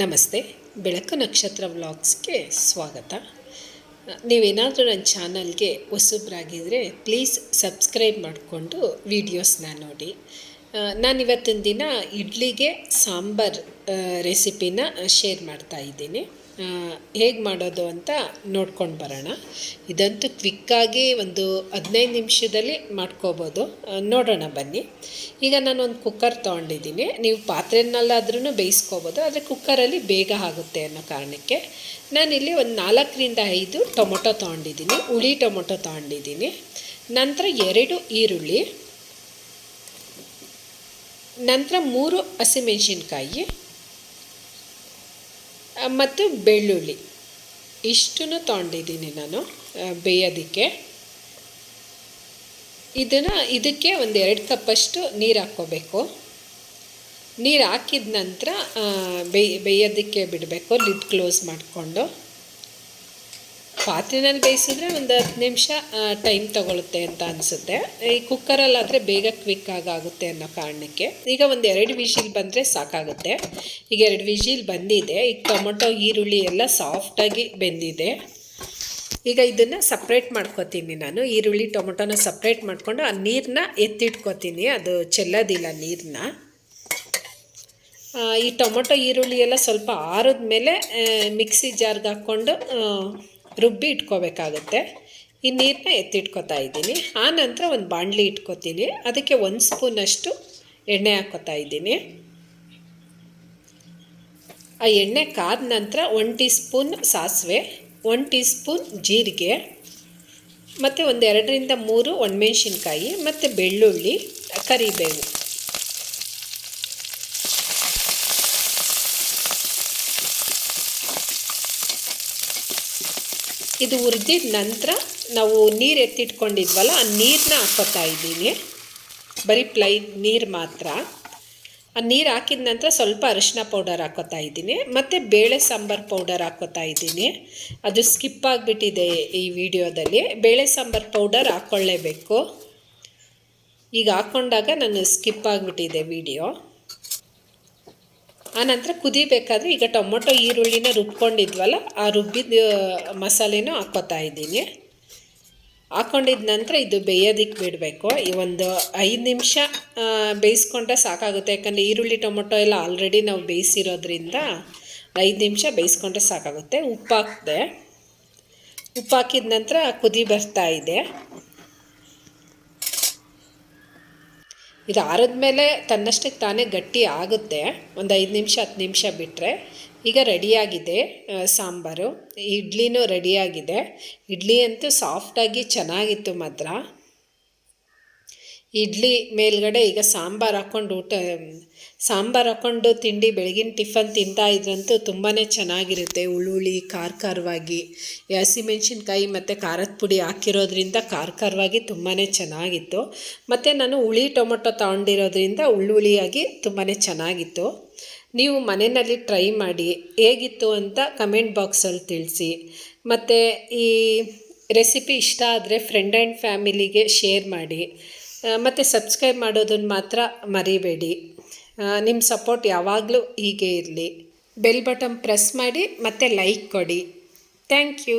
ನಮಸ್ತೆ, ಬೆಳಕು ನಕ್ಷತ್ರ ವ್ಲಾಗ್ಸ್ಗೆ ಸ್ವಾಗತ. ನೀವೇನಾದರೂ ನನ್ನ ಚಾನಲ್ಗೆ ಹೊಸಬ್ರಾಗಿದ್ದರೆ ಪ್ಲೀಸ್ ಸಬ್ಸ್ಕ್ರೈಬ್ ಮಾಡಿಕೊಂಡು ವೀಡಿಯೋಸ್ನ ನೋಡಿ. ನಾನು ಇವತ್ತಿನ ದಿನ ಇಡ್ಲಿಗೆ ಸಾಂಬಾರ್ ರೆಸಿಪಿನ ಶೇರ್ ಮಾಡ್ತಾ ಇದ್ದೀನಿ. ಹೇಗೆ ಮಾಡೋದು ಅಂತ ನೋಡ್ಕೊಂಡು ಬರೋಣ. ಇದಂತೂ ಕ್ವಿಕ್ಕಾಗಿ ಒಂದು ಹದಿನೈದು ನಿಮಿಷದಲ್ಲಿ ಮಾಡ್ಕೋಬೋದು. ನೋಡೋಣ ಬನ್ನಿ. ಈಗ ನಾನು ಒಂದು ಕುಕ್ಕರ್ ತೊಗೊಂಡಿದ್ದೀನಿ. ನೀವು ಪಾತ್ರೆನಲ್ಲಾದ್ರೂ ಬೇಯಿಸ್ಕೋಬೋದು, ಆದರೆ ಕುಕ್ಕರಲ್ಲಿ ಬೇಗ ಆಗುತ್ತೆ ಅನ್ನೋ ಕಾರಣಕ್ಕೆ ನಾನಿಲ್ಲಿ ಒಂದು ನಾಲ್ಕರಿಂದ ಐದು ಟೊಮೊಟೊ ತೊಗೊಂಡಿದ್ದೀನಿ. ಹುಳಿ ಟೊಮೊಟೊ ತೊಗೊಂಡಿದ್ದೀನಿ. ನಂತರ ಎರಡು ಈರುಳ್ಳಿ, ನಂತರ ಮೂರು ಹಸಿಮೆಣಸಿನ್ಕಾಯಿ ಮತ್ತು ಬೆಳ್ಳುಳ್ಳಿ. ಇಷ್ಟನ್ನು ತೊಗೊಂಡಿದ್ದೀನಿ ನಾನು ಬೇಯೋದಕ್ಕೆ. ಇದನ್ನು, ಇದಕ್ಕೆ ಒಂದು ಎರಡು ಕಪ್ಪಷ್ಟು ನೀರು ಹಾಕ್ಕೋಬೇಕು. ನೀರು ಹಾಕಿದ ನಂತರ ಬೇಯ್, ಬೇಯೋದಕ್ಕೆ ಬಿಡಬೇಕು, ಲಿಡ್ ಕ್ಲೋಸ್ ಮಾಡಿಕೊಂಡು. ಪಾತ್ರೆನಲ್ಲಿ ಬೇಯಿಸಿದ್ರೆ ಒಂದು ಹತ್ತು ನಿಮಿಷ ಟೈಮ್ ತಗೊಳುತ್ತೆ ಅಂತ ಅನಿಸುತ್ತೆ. ಈ ಕುಕ್ಕರಲ್ಲಾದರೆ ಬೇಗ ಕ್ವಿಕ್ ಆಗುತ್ತೆ ಅನ್ನೋ ಕಾರಣಕ್ಕೆ. ಈಗ ಒಂದು ಎರಡು ವಿಷಿಲ್ ಬಂದರೆ ಸಾಕಾಗುತ್ತೆ. ಈಗ ಎರಡು ವಿಷಿಲ್ ಬಂದಿದೆ. ಈಗ ಟೊಮೊಟೊ, ಈರುಳ್ಳಿ ಎಲ್ಲ ಸಾಫ್ಟಾಗಿ ಬೆಂದಿದೆ. ಈಗ ಇದನ್ನು ಸಪ್ರೇಟ್ ಮಾಡ್ಕೊತೀನಿ ನಾನು. ಈರುಳ್ಳಿ, ಟೊಮೊಟೊನ ಸಪ್ರೇಟ್ ಮಾಡಿಕೊಂಡು ಆ ನೀರನ್ನ ಎತ್ತಿಟ್ಕೋತೀನಿ. ಅದು ಚೆಲ್ಲೋದಿಲ್ಲ ನೀರನ್ನ ಈ ಟೊಮೊಟೊ, ಈರುಳ್ಳಿ ಎಲ್ಲ ಸ್ವಲ್ಪ ಆರಿದ ಮೇಲೆ ಮಿಕ್ಸಿ ಜಾರ್ಗೆ ಹಾಕ್ಕೊಂಡು ರುಬ್ಬಿ ಇಟ್ಕೋಬೇಕಾಗುತ್ತೆ. ಈ ನೀರನ್ನ ಎತ್ತಿಟ್ಕೊತಾ ಇದ್ದೀನಿ. ಆ ನಂತರ ಒಂದು ಬಾಣಲಿ ಇಟ್ಕೊತೀನಿ. ಅದಕ್ಕೆ ಒಂದು ಸ್ಪೂನಷ್ಟು ಎಣ್ಣೆ ಹಾಕೋತಾ ಇದ್ದೀನಿ. ಆ ಎಣ್ಣೆ ಕಾದ ನಂತರ ಒನ್ ಟೀ ಸ್ಪೂನ್ ಸಾಸಿವೆ ಒನ್ ಟೀ ಸ್ಪೂನ್ ಜೀರಿಗೆ, ಮತ್ತು ಒಂದೆರಡರಿಂದ ಮೂರು ಒಣಮೆಣ್ಸಿನ್ಕಾಯಿ, ಮತ್ತು ಬೆಳ್ಳುಳ್ಳಿ, ಕರಿಬೇವು. ಇದು ಉರಿದಿದ ನಂತರ ನಾವು ನೀರು ಎತ್ತಿಟ್ಕೊಂಡಿದ್ವಲ್ಲ, ಆ ನೀರನ್ನ ಹಾಕೋತಾ ಇದ್ದೀನಿ. ಬರೀ ಪ್ಲೈನ್ ನೀರು ಮಾತ್ರ. ಆ ನೀರು ಹಾಕಿದ ನಂತರ ಸ್ವಲ್ಪ ಅರಿಶಿನ ಪೌಡರ್ ಹಾಕೋತಾ ಇದ್ದೀನಿ. ಮತ್ತು ಬೇಳೆ ಸಾಂಬಾರು ಪೌಡರ್ ಹಾಕೋತಾ ಇದ್ದೀನಿ. ಅದು ಸ್ಕಿಪ್ ಆಗಿಬಿಟ್ಟಿದೆ ಈ ವಿಡಿಯೋದಲ್ಲಿ. ಬೇಳೆ ಸಾಂಬಾರು ಪೌಡರ್ ಹಾಕ್ಕೊಳ್ಳೇಬೇಕು. ಈಗ ಹಾಕ್ಕೊಂಡಾಗ ನಾನು ಸ್ಕಿಪ್ ಆಗಿಬಿಟ್ಟಿದೆ ವಿಡಿಯೋ. ಆನಂತರ ಕುದಿಬೇಕಾದ್ರೆ ಈಗ ಟೊಮೊಟೊ, ಈರುಳ್ಳಿನ ರುಬ್ಕೊಂಡಿದ್ವಲ್ಲ, ಆ ರುಬ್ಬಿದ ಮಸಾಲೆನೂ ಹಾಕೋತಾ ಇದ್ದೀನಿ. ಹಾಕ್ಕೊಂಡಿದ ನಂತರ ಇದು ಬೇಯೋದಕ್ಕೆ ಬಿಡಬೇಕು. ಈ ಒಂದು ಐದು ನಿಮಿಷ ಬೇಯಿಸ್ಕೊಂಡ್ರೆ ಸಾಕಾಗುತ್ತೆ. ಯಾಕಂದರೆ ಈರುಳ್ಳಿ, ಟೊಮೊಟೊ ಎಲ್ಲ ಆಲ್ರೆಡಿ ನಾವು ಬೇಯಿಸಿರೋದ್ರಿಂದ ಐದು ನಿಮಿಷ ಬೇಯಿಸ್ಕೊಂಡ್ರೆ ಸಾಕಾಗುತ್ತೆ. ಉಪ್ಪು ಹಾಕಿದೆ ಉಪ್ಪು ಹಾಕಿದ ನಂತರ ಕುದಿ ಬರ್ತಾ ಇದೆ. ಇದು ಮೇಲೆ ತನ್ನಷ್ಟಕ್ಕೆ ತಾನೇ ಗಟ್ಟಿ ಆಗುತ್ತೆ. ಒಂದು ಐದು ನಿಮಿಷ, ಹತ್ತು ನಿಮಿಷ ಬಿಟ್ಟರೆ ಈಗ ರೆಡಿಯಾಗಿದೆ ಸಾಂಬಾರು. ಇಡ್ಲಿನೂ ರೆಡಿಯಾಗಿದೆ. ಇಡ್ಲಿ ಅಂತೂ ಸಾಫ್ಟಾಗಿ ಚೆನ್ನಾಗಿತ್ತು ಮಾತ್ರ. ಇಡ್ಲಿ ಮೇಲ್ಗಡೆ ಈಗ ಸಾಂಬಾರು ಹಾಕ್ಕೊಂಡು ಊಟ ಸಾಂಬಾರು ಹಾಕ್ಕೊಂಡು ತಿಂಡಿ ಬೆಳಗಿನ ಟಿಫನ್ ತಿಂತಾ ಇದ್ರಂತೂ ತುಂಬಾ ಚೆನ್ನಾಗಿರುತ್ತೆ. ಉಳ್ಳುಳ್ಳಿ ಖಾರ ಖಾರವಾಗಿ ಹಸಿಮೆಣ್ಸಿನ್ಕಾಯಿ ಮತ್ತು ಖಾರದ ಪುಡಿ ಹಾಕಿರೋದ್ರಿಂದ ಖಾರ ಖಾರವಾಗಿ ತುಂಬಾ ಚೆನ್ನಾಗಿತ್ತು. ಮತ್ತು ನಾನು ಹುಳಿ ಟೊಮೊಟೊ ತಗೊಂಡಿರೋದ್ರಿಂದ ಉಳ್ಳುಳಿಯಾಗಿ ತುಂಬಾ ಚೆನ್ನಾಗಿತ್ತು. ನೀವು ಮನೆಯಲ್ಲಿ ಟ್ರೈ ಮಾಡಿ, ಹೇಗಿತ್ತು ಅಂತ ಕಮೆಂಟ್ ಬಾಕ್ಸಲ್ಲಿ ತಿಳಿಸಿ. ಮತ್ತು ಈ ರೆಸಿಪಿ ಇಷ್ಟ ಆದರೆ ಫ್ರೆಂಡ್ ಆ್ಯಂಡ್ ಫ್ಯಾಮಿಲಿಗೆ ಶೇರ್ ಮಾಡಿ. ಮತ್ತು ಸಬ್ಸ್ಕ್ರೈಬ್ ಮಾಡೋದನ್ನು ಮಾತ್ರ ಮರಿಬೇಡಿ. ನಿಮ್ಮ ಸಪೋರ್ಟ್ ಯಾವಾಗಲೂ ಹೀಗೆ ಇರಲಿ. ಬೆಲ್ ಬಟನ್ ಪ್ರೆಸ್ ಮಾಡಿ ಮತ್ತು ಲೈಕ್ ಕೊಡಿ. Thank you.